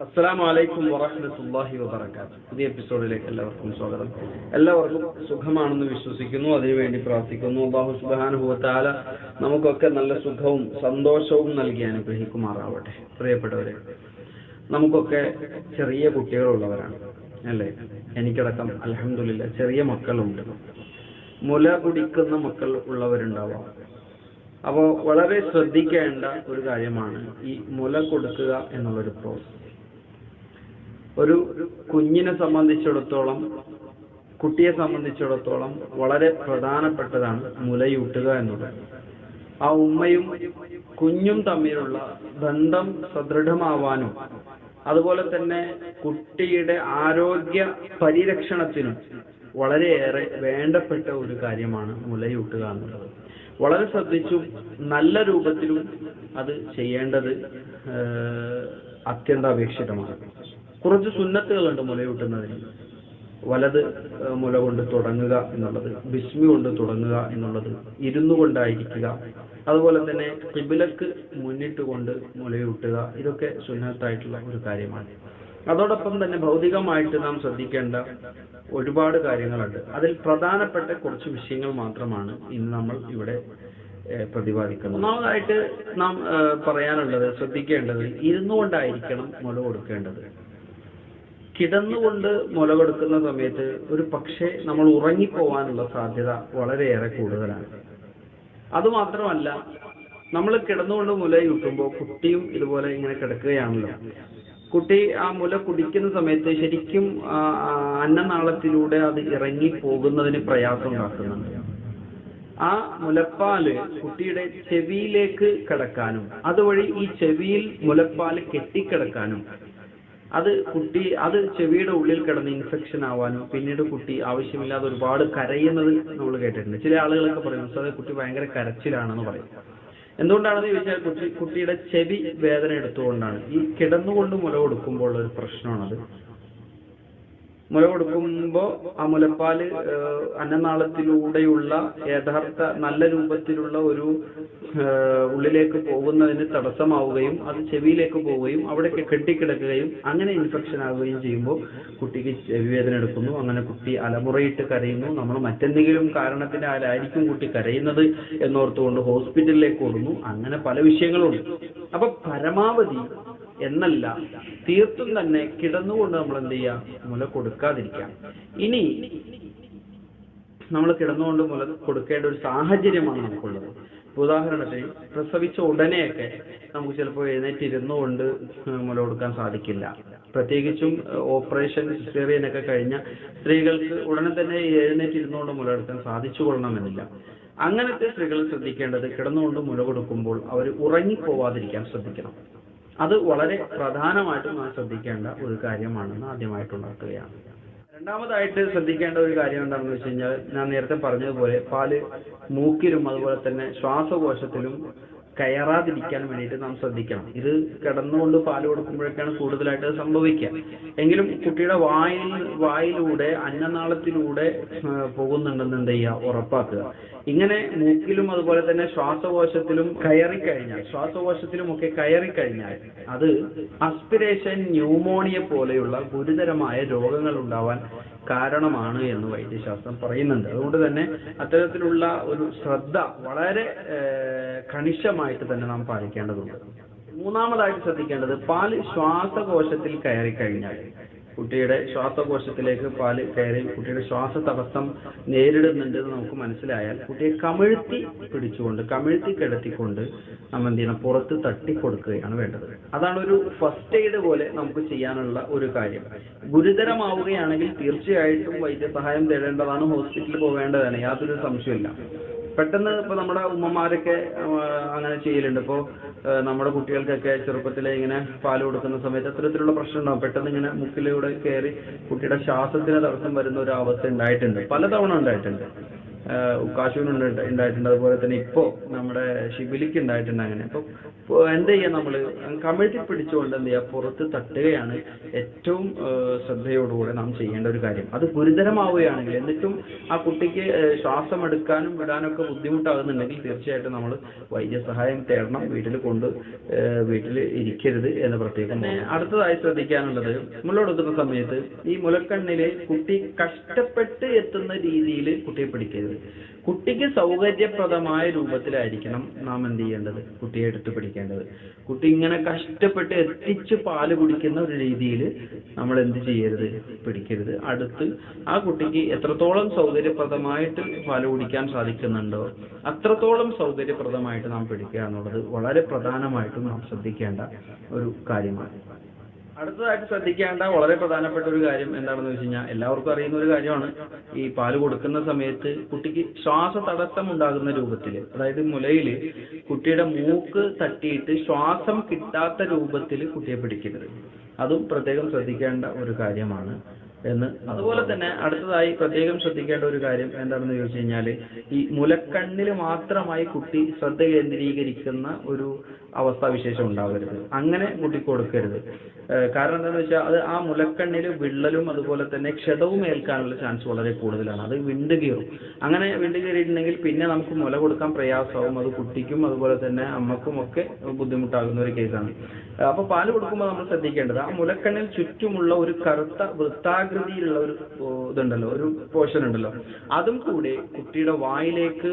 അസ്സാം വലൈക്കും വറഹമത്തല്ലാഹി വബർക്കാത്ത് പുതിയ എപ്പിസോഡിലേക്ക് എല്ലാവർക്കും സ്വാഗതം. എല്ലാവർക്കും സുഖമാണെന്ന് വിശ്വസിക്കുന്നു. അതിനുവേണ്ടി പ്രാർത്ഥിക്കുന്നു. അള്ളാഹു സുബാനുഭവത്താല നമുക്കൊക്കെ നല്ല സുഖവും സന്തോഷവും നൽകി അനുഗ്രഹിക്കുമാറാവട്ടെ. പ്രിയപ്പെട്ടവരെ നമുക്കൊക്കെ ചെറിയ കുട്ടികളുള്ളവരാണ് അല്ലേ? എനിക്കടക്കം അലഹമില്ല ചെറിയ മക്കളുണ്ട്. മുല കുടിക്കുന്ന മക്കൾ ഉള്ളവരുണ്ടാവാം. അപ്പോൾ വളരെ ശ്രദ്ധിക്കേണ്ട ഒരു കാര്യമാണ് ഈ മുല കൊടുക്കുക എന്നുള്ളൊരു പ്രോസസ് ഒരു കുഞ്ഞിനെ സംബന്ധിച്ചിടത്തോളം കുട്ടിയെ സംബന്ധിച്ചിടത്തോളം വളരെ പ്രധാനപ്പെട്ടതാണ് മുലയൂട്ടുക എന്നുള്ളത്. ആ ഉമ്മയും കുഞ്ഞും തമ്മിലുള്ള ബന്ധം സദൃഢമാവാനും അതുപോലെ തന്നെ കുട്ടിയുടെ ആരോഗ്യ പരിരക്ഷണത്തിനും വളരെയേറെ വേണ്ടപ്പെട്ട ഒരു കാര്യമാണ് മുലയൂട്ടുക എന്നുള്ളത്. വളരെ ശ്രദ്ധിച്ചും നല്ല രൂപത്തിലും അത് ചെയ്യേണ്ടത് അത്യന്താപേക്ഷിതമാണ്. കുറച്ച് സുന്നത്തുകളുണ്ട് മുലയൂട്ടുന്നതിന് വലത് മുല കൊണ്ട് തുടങ്ങുക എന്നുള്ളത് ബിസ്മി കൊണ്ട് തുടങ്ങുക എന്നുള്ളത് ഇരുന്നു കൊണ്ടായിരിക്കുക. അതുപോലെ തന്നെ കിബിലക്ക് മുന്നിട്ട് കൊണ്ട് മുലയൂട്ടുക ഇതൊക്കെ സുന്നത്തായിട്ടുള്ള ഒരു കാര്യമാണ്. അതോടൊപ്പം തന്നെ ഭൗതികമായിട്ട് നാം ശ്രദ്ധിക്കേണ്ട ഒരുപാട് കാര്യങ്ങളുണ്ട്. അതിൽ പ്രധാനപ്പെട്ട കുറച്ച് വിഷയങ്ങൾ മാത്രമാണ് ഇന്ന് നമ്മൾ ഇവിടെ പ്രതിപാദിക്കുന്നത്. ഒന്നാമതായിട്ട് നാം പറയാനുള്ളത് ശ്രദ്ധിക്കേണ്ടത് ഇരുന്നു കൊണ്ടായിരിക്കണം മുല കൊടുക്കേണ്ടത്. കിടന്നുകൊണ്ട് മുല കൊടുക്കുന്ന സമയത്ത് ഒരു പക്ഷേ നമ്മൾ ഉറങ്ങിപ്പോവാനുള്ള സാധ്യത വളരെയേറെ കൂടുതലാണ്. അതുമാത്രമല്ല നമ്മൾ കിടന്നുകൊണ്ട് മുലയൂട്ടുമ്പോൾ കുട്ടിയും ഇതുപോലെ ഇങ്ങനെ കിടക്കുകയാണല്ലോ. കുട്ടി ആ മുല കുടിക്കുന്ന സമയത്ത് ശരിക്കും അന്നനാളത്തിലൂടെ അത് ഇറങ്ങി പോകുന്നതിന് പ്രയാസം ഉണ്ടാക്കുന്നുണ്ട്. ആ മുലപ്പാൽ കുട്ടിയുടെ ചെവിയിലേക്ക് കിടക്കാനും അതുവഴി ഈ ചെവിയിൽ മുലപ്പാൽ കെട്ടിക്കിടക്കാനും അത് കുട്ടി അത് ചെവിയുടെ ഉള്ളിൽ കിടന്ന് ഇൻഫെക്ഷൻ ആവാനും പിന്നീട് കുട്ടി ആവശ്യമില്ലാതെ ഒരുപാട് കരയുന്നത് നമ്മൾ കേട്ടിട്ടുണ്ട്. ചില ആളുകളൊക്കെ പറയും സാറേ കുട്ടി ഭയങ്കര കരച്ചിലാണെന്ന് പറയും. എന്തുകൊണ്ടാണെന്ന് ചോദിച്ചാൽ കുട്ടി കുട്ടിയുടെ ചെവി വേദന എടുത്തുകൊണ്ടാണ്. ഈ കിടന്നുകൊണ്ട് മുല കൊടുക്കുമ്പോൾ ഒരു പ്രശ്നമാണത്. മുല കൊടുക്കുമ്പോൾ ആ മുലപ്പാൽ അന്നനാളത്തിലൂടെയുള്ള യഥാർത്ഥ നല്ല രൂപത്തിലുള്ള ഒരു ഉള്ളിലേക്ക് പോകുന്നതിന് തടസ്സമാവുകയും അത് ചെവിയിലേക്ക് പോവുകയും അവിടെ കെട്ടിക്കിടക്കുകയും അങ്ങനെ ഇൻഫെക്ഷൻ ആവുകയും ചെയ്യുമ്പോൾ കുട്ടിക്ക് ചെവി വേദന എടുക്കുന്നു. അങ്ങനെ കുട്ടി അലമുറയിട്ട് കരയുന്നു. നമ്മൾ മറ്റെന്തെങ്കിലും കാരണത്തിനാലായിരിക്കും കുട്ടി കരയുന്നത് എന്നോർത്തുകൊണ്ട് ഹോസ്പിറ്റലിലേക്ക് ഓടുന്നു. അങ്ങനെ പല വിഷയങ്ങളുണ്ട്. അപ്പൊ പരമാവധി എന്നല്ല തീർത്തും തന്നെ കിടന്നുകൊണ്ട് നമ്മൾ എന്ത് ചെയ്യുക? മുല കൊടുക്കാതിരിക്കാം ഇനി നമ്മൾ കിടന്നുകൊണ്ട് മുല കൊടുക്കേണ്ട ഒരു സാഹചര്യമാണ് നമുക്കുള്ളത്. ഉദാഹരണത്തിന് പ്രസവിച്ച ഉടനെയൊക്കെ നമുക്ക് ചിലപ്പോൾ എഴുന്നേറ്റിരുന്നു ഇരുന്നുകൊണ്ട് മുല കൊടുക്കാൻ സാധിക്കില്ല. പ്രത്യേകിച്ചും ഓപ്പറേഷൻ സിസേറിയൻ ഒക്കെ കഴിഞ്ഞ സ്ത്രീകൾക്ക് ഉടനെ തന്നെ എഴുന്നേറ്റിരുന്നു കൊണ്ട് മുല കൊടുക്കാൻ സാധിച്ചു കൊള്ളണമെന്നില്ല അങ്ങനത്തെ സ്ത്രീകൾ ശ്രദ്ധിക്കേണ്ടത് കിടന്നുകൊണ്ട് മുല കൊടുക്കുമ്പോൾ അവർ ഉറങ്ങിപ്പോവാതിരിക്കാൻ ശ്രദ്ധിക്കണം. അത് വളരെ പ്രധാനമായിട്ടും നാം ശ്രദ്ധിക്കേണ്ട ഒരു കാര്യമാണെന്ന് ആദ്യമായിട്ട് ഉണർത്തുകയാണ് രണ്ടാമതായിട്ട് ശ്രദ്ധിക്കേണ്ട ഒരു കാര്യം എന്താണെന്ന് വെച്ച് കഴിഞ്ഞാൽ ഞാൻ നേരത്തെ പറഞ്ഞതുപോലെ പാൽ മൂക്കിലും അതുപോലെ തന്നെ ശ്വാസകോശത്തിലും കയറാതിരിക്കാൻ വേണ്ടിയിട്ട് നാം ശ്രദ്ധിക്കണം. ഇത് കിടന്നുകൊണ്ട് പാൽ കൊടുക്കുമ്പോഴൊക്കെയാണ് കൂടുതലായിട്ട് സംഭവിക്കുക. എങ്കിലും കുട്ടിയുടെ വായിൽ വായിലൂടെ അന്നനാളത്തിലൂടെ പോകുന്നുണ്ടെന്ന് എന്ത് ചെയ്യുക? ഉറപ്പാക്കുക. ഇങ്ങനെ മൂക്കിലും അതുപോലെ തന്നെ ശ്വാസകോശത്തിലും കയറിക്കഴിഞ്ഞാൽ ശ്വാസകോശത്തിലും ഒക്കെ കയറിക്കഴിഞ്ഞാൽ അത് അസ്പിരേഷൻ ന്യൂമോണിയ പോലെയുള്ള ഗുരുതരമായ രോഗങ്ങൾ ഉണ്ടാവാൻ കാരണമാണ് എന്ന് വൈദ്യശാസ്ത്രം പറയുന്നുണ്ട്. അതുകൊണ്ട് തന്നെ അത്തരത്തിലുള്ള ഒരു ശ്രദ്ധ വളരെ കണിശമായിട്ട് തന്നെ നാം പാലിക്കേണ്ടതുണ്ട്. മൂന്നാമതായിട്ട് ശ്രദ്ധിക്കേണ്ടത് പാൽ ശ്വാസകോശത്തിൽ കയറി കഴിഞ്ഞാൽ കുട്ടിയുടെ ശ്വാസകോശത്തിലേക്ക് പാൽ കയറി കുട്ടിയുടെ ശ്വാസ തടസ്സം നേരിടുന്നുണ്ടെന്ന് നമുക്ക് മനസ്സിലായാൽ കുട്ടിയെ കമിഴ്ത്തി പിടിച്ചുകൊണ്ട് കമിഴ്ത്തി കിടത്തിക്കൊണ്ട് നമ്മൾ എന്ത് ചെയ്യണം? പുറത്ത് തട്ടി കൊടുക്കുകയാണ് വേണ്ടത്. അതാണ് ഒരു ഫസ്റ്റ് എയ്ഡ് പോലെ നമുക്ക് ചെയ്യാനുള്ള ഒരു കാര്യം. ഗുരുതരമാവുകയാണെങ്കിൽ തീർച്ചയായിട്ടും വൈദ്യസഹായം തേടേണ്ടതാണ്. ഹോസ്പിറ്റലിൽ പോകേണ്ടതാണ് യാതൊരു സംശയമില്ല പെട്ടെന്ന് ഇപ്പൊ നമ്മുടെ ഉമ്മമാരൊക്കെ അങ്ങനെ ചെയ്യലുണ്ട്. ഇപ്പോ നമ്മുടെ കുട്ടികൾക്കൊക്കെ ചെറുപ്പത്തിലെ ഇങ്ങനെ പാൽ കൊടുക്കുന്ന സമയത്ത് അത്തരത്തിലുള്ള പ്രശ്നം ഉണ്ടാവും. പെട്ടെന്ന് ഇങ്ങനെ മുക്കിലൂടെ കയറി കുട്ടിയുടെ ശ്വാസത്തിന് തടസ്സം വരുന്ന ഒരു അവസ്ഥ ഉണ്ടായിട്ടുണ്ട്. പലതവണ ഉണ്ടായിട്ടുണ്ട്. ഉക്കാശുവിന് ഉണ്ടായിട്ടുണ്ട്. അതുപോലെ തന്നെ ഇപ്പോ നമ്മുടെ ഷിബിലിക്ക് ഉണ്ടായിട്ടുണ്ട് അങ്ങനെ. അപ്പൊ ഇപ്പൊ എന്ത് ചെയ്യാം നമ്മൾ? കമിഴ്ത്തി പിടിച്ചുകൊണ്ട് എന്ത് ചെയ്യാ? പുറത്ത് തട്ടുകയാണ് ഏറ്റവും ശ്രദ്ധയോടുകൂടെ നാം ചെയ്യേണ്ട ഒരു കാര്യം. അത് ഗുരുതരമാവുകയാണെങ്കിൽ എന്നിട്ടും ആ കുട്ടിക്ക് ശ്വാസം എടുക്കാനും വിടാനൊക്കെ ബുദ്ധിമുട്ടാകുന്നുണ്ടെങ്കിൽ തീർച്ചയായിട്ടും നമ്മൾ വൈദ്യസഹായം തേടണം. വീട്ടിൽ കൊണ്ട് വീട്ടിൽ ഇരിക്കരുത് എന്ന് പ്രത്യേകം അടുത്തതായി ശ്രദ്ധിക്കാനുള്ളത് മുലകൊടുക്കുന്ന സമയത്ത് ഈ മുലക്കണ്ണിലെ കുട്ടി കഷ്ടപ്പെട്ട് എത്തുന്ന രീതിയിൽ കുട്ടിയെ പിടിക്കരുത്. കുട്ടിക്ക് സൗകര്യപ്രദമായ രൂപത്തിലായിരിക്കണം നാം എന്ത് ചെയ്യേണ്ടത്? കുട്ടിയെ എടുത്തു പിടിക്കേണ്ടത്. കുട്ടി ഇങ്ങനെ കഷ്ടപ്പെട്ട് എത്തിച്ച് പാൽ കുടിക്കുന്ന ഒരു രീതിയിൽ നമ്മൾ എന്ത് ചെയ്യരുത്? പിടിക്കരുത്. അടുത്ത് ആ കുട്ടിക്ക് എത്രത്തോളം സൗകര്യപ്രദമായിട്ട് പാൽ കുടിക്കാൻ സാധിക്കുന്നുണ്ടോ അത്രത്തോളം സൗകര്യപ്രദമായിട്ട് നാം പിടിക്കുക എന്നുള്ളത് വളരെ പ്രധാനമായിട്ടും നാം ശ്രദ്ധിക്കേണ്ട ഒരു കാര്യമാണ്. അടുത്തതായിട്ട് ശ്രദ്ധിക്കേണ്ട വളരെ പ്രധാനപ്പെട്ട ഒരു കാര്യം എന്താണെന്ന് വെച്ച് കഴിഞ്ഞാൽ എല്ലാവർക്കും അറിയുന്ന ഒരു കാര്യമാണ് ഈ പാൽ കൊടുക്കുന്ന സമയത്ത് കുട്ടിക്ക് ശ്വാസ തടസ്സം ഉണ്ടാകുന്ന രൂപത്തിൽ അതായത് മുലയിൽ കുട്ടിയുടെ മൂക്ക് തട്ടിയിട്ട് ശ്വാസം കിട്ടാത്ത രൂപത്തിൽ കുട്ടിയെ പിടിക്കരുത്. അതും പ്രത്യേകം ശ്രദ്ധിക്കേണ്ട ഒരു കാര്യമാണ്. എന്ന്. അതുപോലെ തന്നെ അടുത്തതായി പ്രത്യേകം ശ്രദ്ധിക്കേണ്ട ഒരു കാര്യം എന്താണെന്ന് ചോദിച്ചു കഴിഞ്ഞാൽ ഈ മുലക്കണ്ണിൽ മാത്രമായി കുട്ടി ശ്രദ്ധ കേന്ദ്രീകരിക്കുന്ന ഒരു അവസ്ഥാവിശേഷം ഉണ്ടാവരുത്. അങ്ങനെ കുട്ടി കൊടുക്കരുത് കാരണം എന്താണെന്ന് വെച്ചാൽ അത് ആ മുലക്കണ്ണിൽ വിള്ളലും അതുപോലെ തന്നെ ക്ഷതവും ഏൽക്കാനുള്ള ചാൻസ് വളരെ കൂടുതലാണ്. അത് വിണ്ട് കീറും. അങ്ങനെ വിണ്ട് കീറിയിട്ടുണ്ടെങ്കിൽ പിന്നെ നമുക്ക് മുല കൊടുക്കാൻ പ്രയാസമാവും അത് കുട്ടിക്കും അതുപോലെ തന്നെ അമ്മക്കും ഒക്കെ ബുദ്ധിമുട്ടാകുന്ന ഒരു കേസാണ്. അപ്പൊ പാൽ കൊടുക്കുമ്പോൾ നമ്മൾ ശ്രദ്ധിക്കേണ്ടത് ആ മുലക്കണ്ണിൽ ചുറ്റുമുള്ള ഒരു കറുത്ത വൃത്താകൃതിയിലുള്ള ഒരു ഇതുണ്ടല്ലോ ഒരു പോർഷൻ ഉണ്ടല്ലോ. അതും കൂടെ കുട്ടിയുടെ വായിലേക്ക്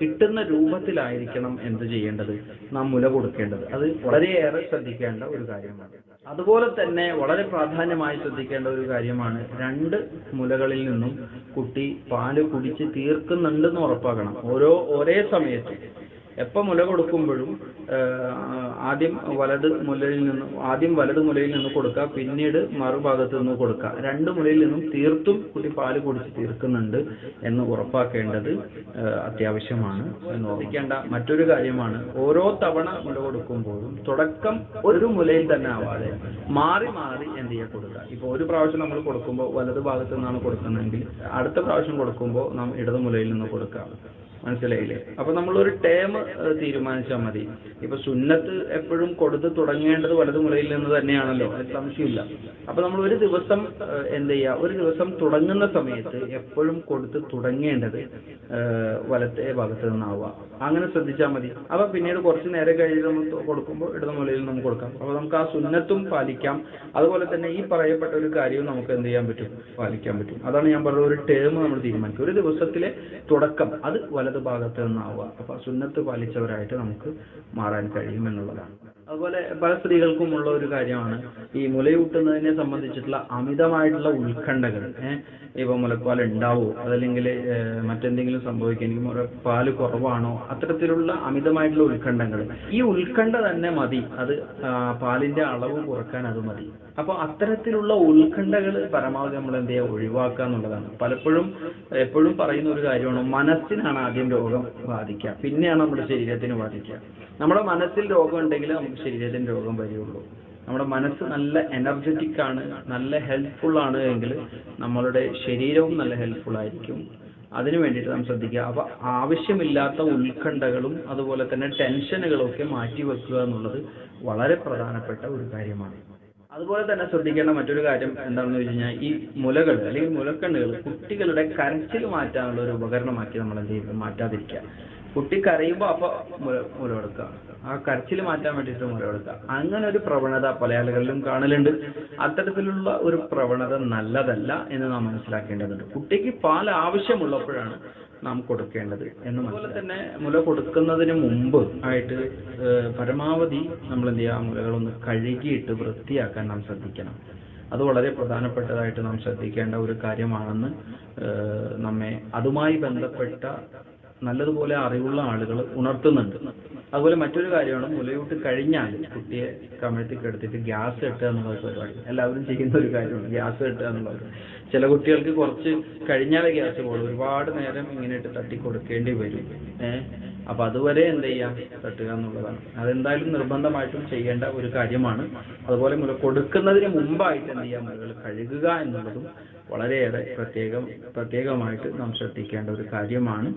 കിട്ടുന്ന രൂപത്തിലായിരിക്കണം എന്ത് ചെയ്യേണ്ടത്? നാം മുല കൊടുക്കേണ്ടത്. അത് വളരെയേറെ ശ്രദ്ധിക്കേണ്ട ഒരു കാര്യമാണ്. അതുപോലെ തന്നെ വളരെ പ്രാധാന്യമായി ശ്രദ്ധിക്കേണ്ട ഒരു കാര്യമാണ് രണ്ട് മുലകളിൽ നിന്നും കുട്ടി പാൽ കുടിച്ച് തീർക്കുന്നുണ്ടെന്ന് ഉറപ്പാക്കണം. ഓരോ ഒരേ സമയത്ത്. എപ്പോൾ മുല കൊടുക്കുമ്പോഴും ആദ്യം വലത് മുലയിൽ നിന്ന് ആദ്യം വലത് മുലയിൽ നിന്ന് കൊടുക്കുക പിന്നീട് മറുഭാഗത്ത് നിന്ന് കൊടുക്കുക. രണ്ട് മുലയിൽ നിന്നും തീർത്തും കുട്ടി പാൽ കുടിച്ച് തീർക്കുന്നുണ്ട് എന്ന് ഉറപ്പാക്കേണ്ടത് അത്യാവശ്യമാണ് എന്ന് ഓർമ്മിക്കേണ്ട മറ്റൊരു കാര്യമാണ്. ഓരോ തവണ മുല കൊടുക്കുമ്പോഴും തുടക്കം ഒരു മുലയിൽ തന്നെ ആവാതെ മാറി മാറി എന്ത് ചെയ്യുക? കൊടുക്കുക. ഇപ്പോൾ ഒരു പ്രാവശ്യം നമ്മൾ കൊടുക്കുമ്പോൾ വലത് ഭാഗത്ത് നിന്നാണ് കൊടുക്കുന്നതെങ്കിൽ അടുത്ത പ്രാവശ്യം കൊടുക്കുമ്പോൾ നാം ഇടത് മുലയിൽ നിന്ന് കൊടുക്കുക. മനസ്സിലായില്ലേ? അപ്പൊ നമ്മളൊരു ടേം തീരുമാനിച്ചാൽ മതി. ഇപ്പൊ സുന്നത്ത് എപ്പോഴും കൊടുത്ത് തുടങ്ങേണ്ടത് വലത് മുലയിൽ നിന്ന് തന്നെയാണല്ലോ. അത് സംശയമില്ല. അപ്പൊ നമ്മൾ ഒരു ദിവസം എന്ത് ചെയ്യുക ഒരു ദിവസം തുടങ്ങുന്ന സമയത്ത് എപ്പോഴും കൊടുത്ത് തുടങ്ങേണ്ടത് വലത്തെ ഭാഗത്ത് നിന്നാവുക. അങ്ങനെ ശ്രദ്ധിച്ചാൽ മതി. അപ്പൊ പിന്നീട് കുറച്ച് നേരം കഴിഞ്ഞ് നമ്മൾ കൊടുക്കുമ്പോൾ ഇടത് മുലയിൽ നമുക്ക് കൊടുക്കാം. അപ്പൊ നമുക്ക് ആ സുന്നത്തും പാലിക്കാം. അതുപോലെ തന്നെ ഈ പറയപ്പെട്ട ഒരു കാര്യവും നമുക്ക് എന്ത് ചെയ്യാൻ പറ്റും? പാലിക്കാൻ പറ്റും. അതാണ് ഞാൻ പറഞ്ഞ ഒരു ടേം നമ്മൾ തീരുമാനിക്കും ഒരു ദിവസത്തിലെ തുടക്കം. അത് വലത് ഭാഗത്ത് നിന്നാവുക. അപ്പൊ ആ സുന്നത്ത് പാലിച്ചവരായിട്ട് നമുക്ക് മാറാൻ കഴിയും എന്നുള്ളതാണ്. അതുപോലെ പല സ്ത്രീകൾക്കും ഉള്ള ഒരു കാര്യമാണ്. ഈ മുലയൂട്ടുന്നതിനെ സംബന്ധിച്ചിട്ടുള്ള അമിതമായിട്ടുള്ള ഉത്കണ്ഠകൾ ഏഹ് ഇപ്പൊ മുലപ്പാൽ ഉണ്ടാവോ? അതല്ലെങ്കിൽ മറ്റെന്തെങ്കിലും സംഭവിക്കും എനിക്ക് പാൽ കുറവാണോ? അത്തരത്തിലുള്ള അമിതമായിട്ടുള്ള ഉത്കണ്ഠകൾ ഈ ഉത്കണ്ഠ തന്നെ മതി. അത് പാലിന്റെ അളവ് കുറയ്ക്കാൻ അത് മതി. അപ്പൊ അത്തരത്തിലുള്ള ഉത്കണ്ഠകൾ പരമാവധി നമ്മൾ എന്ത് ചെയ്യുക? ഒഴിവാക്കുക എന്നുള്ളതാണ്. പലപ്പോഴും എപ്പോഴും പറയുന്ന ഒരു കാര്യമാണ് മനസ്സിനാണ് ആദ്യം രോഗം ബാധിക്കുക. പിന്നെയാണ് നമ്മുടെ ശരീരത്തിന് ബാധിക്കുക. നമ്മുടെ മനസ്സിൽ രോഗം ഉണ്ടെങ്കിൽ നമുക്ക് ശരീരത്തിന് രോഗം വരികയുള്ളൂ നമ്മുടെ മനസ്സ് നല്ല എനർജറ്റിക് ആണ് നല്ല ഹെൽപ്ഫുൾ ആണ് എങ്കിൽ നമ്മളുടെ ശരീരവും നല്ല ഹെൽപ്ഫുൾ ആയിരിക്കും. അതിനു വേണ്ടിയിട്ട് നാം ശ്രദ്ധിക്കുക. അപ്പൊ ആവശ്യമില്ലാത്ത ഉത്കണ്ഠകളും അതുപോലെ തന്നെ ടെൻഷനുകളും ഒക്കെ മാറ്റി വെക്കുക എന്നുള്ളത് വളരെ പ്രധാനപ്പെട്ട ഒരു കാര്യമാണ്. അതുപോലെ തന്നെ ശ്രദ്ധിക്കേണ്ട മറ്റൊരു കാര്യം എന്താണെന്ന് വെച്ച് കഴിഞ്ഞാൽ ഈ മുലകൾ അല്ലെങ്കിൽ മുലക്കണ്ണുകൾ കുട്ടികളുടെ കരച്ചിൽ മാറ്റാനുള്ള ഒരു ഉപകരണമാക്കി നമ്മൾ എന്ത് ചെയ്യുക മാറ്റാതിരിക്കുക. കുട്ടി കരയുമ്പോ അപ്പൊ മുല മുല കൊടുക്കുക ആ കരച്ചിൽ മാറ്റാൻ വേണ്ടിയിട്ട് മുല കൊടുക്കുക അങ്ങനെ ഒരു പ്രവണത പല ആളുകളിലും കാണലുണ്ട്. അത്തരത്തിലുള്ള ഒരു പ്രവണത നല്ലതല്ല എന്ന് നാം മനസ്സിലാക്കേണ്ടതുണ്ട്. കുട്ടിക്ക് പാൽ ആവശ്യമുള്ളപ്പോഴാണ് നാം കൊടുക്കേണ്ടത് എന്ന് അതുപോലെ തന്നെ മുല കൊടുക്കുന്നതിന് മുമ്പ് ആയിട്ട് പരമാവധി നമ്മൾ എന്ത് ചെയ്യുക മുലകളൊന്ന് കഴുകിയിട്ട് വൃത്തിയാക്കാൻ നാം ശ്രദ്ധിക്കണം. അത് വളരെ പ്രധാനപ്പെട്ടതായിട്ട് നാം ശ്രദ്ധിക്കേണ്ട ഒരു കാര്യമാണെന്ന് നമ്മെ അതുമായി ബന്ധപ്പെട്ട നല്ലതുപോലെ അറിവുള്ള ആളുകൾ ഉണർത്തുന്നുണ്ട്. അതുപോലെ മറ്റൊരു കാര്യമാണ് മുലയൂട്ട് കഴിഞ്ഞാൽ കുട്ടിയെ കമഴ്ത്തി കിടത്തിയിട്ട് ഗ്യാസ് കെട്ടുക എന്നുള്ള പരിപാടി. എല്ലാവരും ചെയ്യുന്ന ഒരു കാര്യമാണ് ഗ്യാസ് കെട്ടുക എന്നുള്ളത് ചില കുട്ടികൾക്ക് കുറച്ച് കഴിഞ്ഞാലേ ഗ്യാസ് പോകും ഒരുപാട് നേരം ഇങ്ങനെ ഇട്ട് തട്ടി കൊടുക്കേണ്ടി വരും. ഏഹ് അപ്പൊ അതുവരെ എന്ത് ചെയ്യാം? തട്ടുക എന്നുള്ളതാണ്. അതെന്തായാലും നിർബന്ധമായിട്ടും ചെയ്യേണ്ട ഒരു കാര്യമാണ്. അതുപോലെ മുല കൊടുക്കുന്നതിന് മുമ്പായിട്ട് എന്ത് ചെയ്യാം? മുലകൾ കഴുകുക എന്നുള്ളതും വളരെയേറെ പ്രത്യേകം പ്രത്യേകമായിട്ട് നാം ശ്രദ്ധിക്കേണ്ട ഒരു കാര്യമാണ്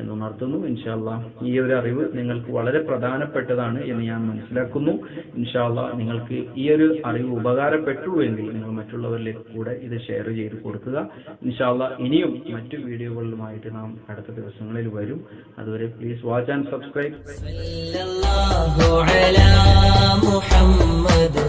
എന്നുണർത്തുന്നു. ഇൻഷാല്ല ഈ ഒരു അറിവ് നിങ്ങൾക്ക് വളരെ പ്രധാനപ്പെട്ടതാണ് എന്ന് ഞാൻ മനസ്സിലാക്കുന്നു. ഇൻഷാല്ല നിങ്ങൾക്ക് ഈ ഒരു അറിവ് ഉപകാരപ്പെട്ടു എങ്കിൽ നിങ്ങൾ മറ്റുള്ളവരിലേക്ക് കൂടെ ഇത് ഷെയർ ചെയ്ത് കൊടുക്കുക. ഇൻഷാല്ല ഇനിയും മറ്റു വീഡിയോകളിലുമായിട്ട് നാം അടുത്ത ദിവസങ്ങളിൽ വരും. അതുവരെ please watch and subscribe Muhammad